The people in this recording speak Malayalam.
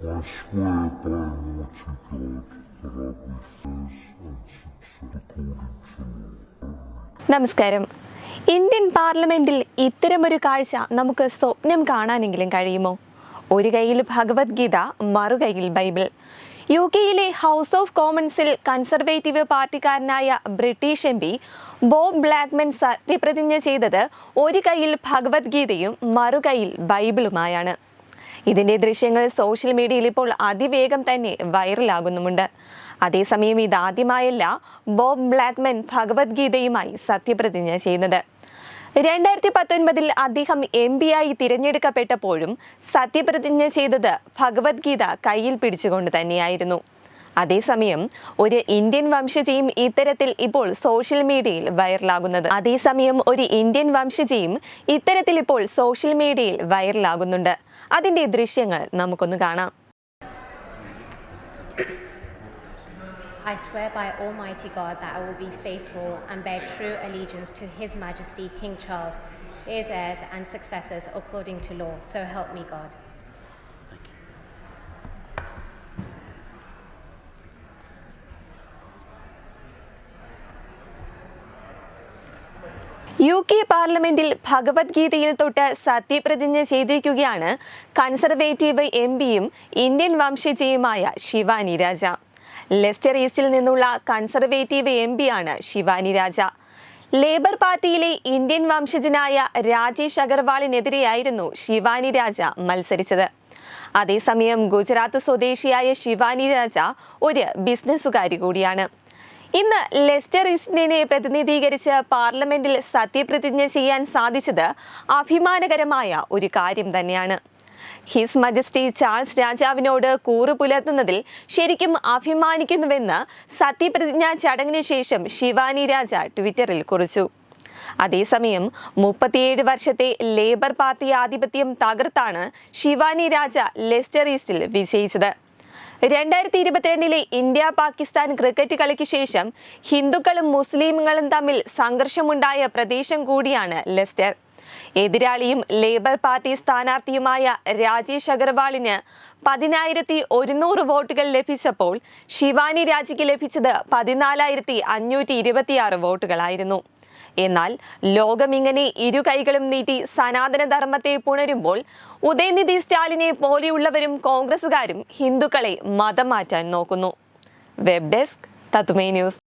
I swear by Almighty God that I be fair and success according to law. നമസ്കാരം. ഇന്ത്യൻ പാർലമെന്റിൽ ഇത്തരമൊരു കാഴ്ച നമുക്ക് സ്വപ്നം കാണാനെങ്കിലും കഴിയുമോ? ഒരു കയ്യിൽ ഭഗവത്ഗീത മറുകൈയിൽ ബൈബിൾ. യു കെയിലെ ഹൗസ് ഓഫ് കോമൺസിൽ conservative പാർട്ടിക്കാരനായ British M P Bob Blackman സത്യപ്രതിജ്ഞ ചെയ്തത് ഒരു കയ്യിൽ ഭഗവത്ഗീതയും മറുകൈയിൽ ബൈബിളുമായാണ്. ഇതിന്റെ ദൃശ്യങ്ങൾ സോഷ്യൽ മീഡിയയിൽ ഇപ്പോൾ അതിവേഗം തന്നെ വൈറലാകുന്നുമുണ്ട്. അതേസമയം ഇതാദ്യമായല്ല ബോബ് ബ്ലാക്ക്മൻ ഭഗവത്ഗീതയുമായി സത്യപ്രതിജ്ഞ ചെയ്യുന്നത്. രണ്ടായിരത്തി പത്തൊൻപതിൽ അദ്ദേഹം എം പി ആയി തിരഞ്ഞെടുക്കപ്പെട്ടപ്പോഴും സത്യപ്രതിജ്ഞ ചെയ്തത് ഭഗവത്ഗീത കയ്യിൽ പിടിച്ചുകൊണ്ട് തന്നെയായിരുന്നു. അതേസമയം ഒരു ഇന്ത്യൻ വംശജയും ഇത്തരത്തിൽ ഇപ്പോൾ സോഷ്യൽ മീഡിയയിൽ വൈറലാകുന്നത്. അതേസമയം ഒരു ഇന്ത്യൻ വംശജയും ഇത്തരത്തിൽ ഇപ്പോൾ സോഷ്യൽ മീഡിയയിൽ വൈറലാകുന്നുണ്ട്. അതിന്റെ ദൃശ്യങ്ങൾ നമുക്കൊന്ന് കാണാം I swear by Almighty God that I will be faithful and bear true allegiance to His Majesty King Charles, his heirs and successors according to law. So help me God. K പാർലമെന്റിൽ ഭഗവത്ഗീതയിൽ തൊട്ട് സത്യപ്രതിജ്ഞ ചെയ്തിരിക്കുകയാണ് കൺസർവേറ്റീവ് എം പിയും ഇന്ത്യൻ വംശജയുമായ ശിവാനി രാജ. ലെസ്റ്റർ ഈസ്റ്റിൽ നിന്നുള്ള കൺസർവേറ്റീവ് എം പിയാണ് ശിവാനി രാജ. ലേബർ പാർട്ടിയിലെ ഇന്ത്യൻ വംശജനായ രാജേഷ് അഗർവാളിനെതിരെയായിരുന്നു ശിവാനി രാജ മത്സരിച്ചത്. അതേസമയം ഗുജറാത്ത് സ്വദേശിയായ ശിവാനി രാജ ഒരു ബിസിനസ്സുകാരി കൂടിയാണ്. ഇന്ന് ലെസ്റ്റർ ഈസ്റ്റിനെ പ്രതിനിധീകരിച്ച് പാർലമെന്റിൽ സത്യപ്രതിജ്ഞ ചെയ്യാൻ സാധിച്ചത് അഭിമാനകരമായ ഒരു കാര്യം തന്നെയാണ്. ഹിസ് മജസ്റ്റി ചാൾസ് രാജാവിനോട് കൂറു പുലർത്തുന്നതിൽ ശരിക്കും അഭിമാനിക്കുന്നുവെന്ന് സത്യപ്രതിജ്ഞാ ചടങ്ങിന് ശേഷം ശിവാനി രാജ ട്വിറ്ററിൽ കുറിച്ചു. അതേസമയം മുപ്പത്തിയേഴ് വർഷത്തെ ലേബർ പാർട്ടി ആധിപത്യം തകർത്താണ് ശിവാനി രാജ ലെസ്റ്റർ ഈസ്റ്റിൽ വിജയിച്ചത്. രണ്ടായിരത്തി ഇരുപത്തിരണ്ടിലെ ഇന്ത്യ പാകിസ്ഥാൻ ക്രിക്കറ്റ് കളിക്ക് ശേഷം ഹിന്ദുക്കളും മുസ്ലിമുകളും തമ്മിൽ സംഘർഷമുണ്ടായ പ്രദേശം കൂടിയാണ് ലെസ്റ്റർ. എതിരാളിയും ലേബർ പാർട്ടി സ്ഥാനാർത്ഥിയുമായ രാജേഷ് അഗർവാളിന് പതിനായിരത്തി ഒരുന്നൂറ് വോട്ടുകൾ ലഭിച്ചപ്പോൾ ശിവാനി രാജിക്ക് ലഭിച്ചത് പതിനാലായിരത്തി അഞ്ഞൂറ്റി ഇരുപത്തിയാറ് വോട്ടുകളായിരുന്നു. എന്നാൽ ലോകമിങ്ങനെ ഇരു കൈകളും നീട്ടി സനാതന ധർമ്മത്തെ പുണരുമ്പോൾ ഉദയനിധി സ്റ്റാലിനെ പോലെയുള്ളവരും കോൺഗ്രസുകാരും ഹിന്ദുക്കളെ മതം മാറ്റാൻ നോക്കുന്നു. വെബ് ഡെസ്ക് തത്തുമേ ന്യൂസ്.